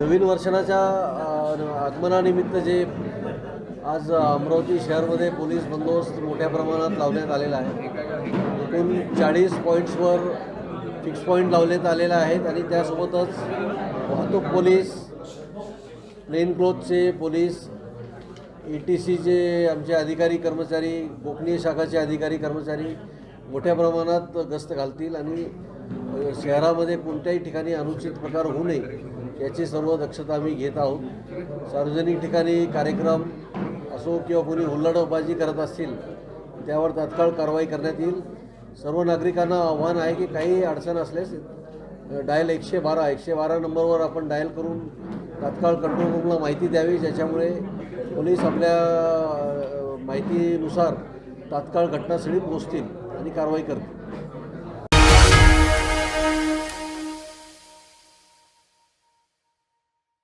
नवीन वर्षाच्या आगमनानिमित्त जे आज अमरावती शहरमध्ये पोलीस बंदोबस्त मोठ्या प्रमाणात लावण्यात आलेला आहे. एकूण चाळीस पॉईंट्सवर फिक्स पॉईंट लावण्यात आलेला आहेत आणि त्यासोबतच वाहतूक पोलीस प्लेन क्लोथचे पोलीस ई टी सीचे आमचे अधिकारी कर्मचारी गोपनीय शाखाचे अधिकारी कर्मचारी मोठ्या प्रमाणात गस्त घालतील आणि शहरामध्ये कोणत्याही ठिकाणी अनुचित प्रकार होऊ नये याची सर्व दक्षता आम्ही घेत आहोत. सार्वजनिक ठिकाणी कार्यक्रम असो किंवा कोणी हुल्लडबाजी करत असतील त्यावर तात्काळ कारवाई करण्यात येईल. सर्व नागरिकांना आव्हान आहे की काही अडचण असल्यास डायल एकशे बारा एकशे बारा नंबरवर आपण डायल करून तात्काळ कंट्रोल रूमला माहिती द्यावी. ज्याच्यामुळे पोलीस आपल्या माहितीनुसार तात्काळ घटनास्थळी पोहोचतील आणि कारवाई करतील.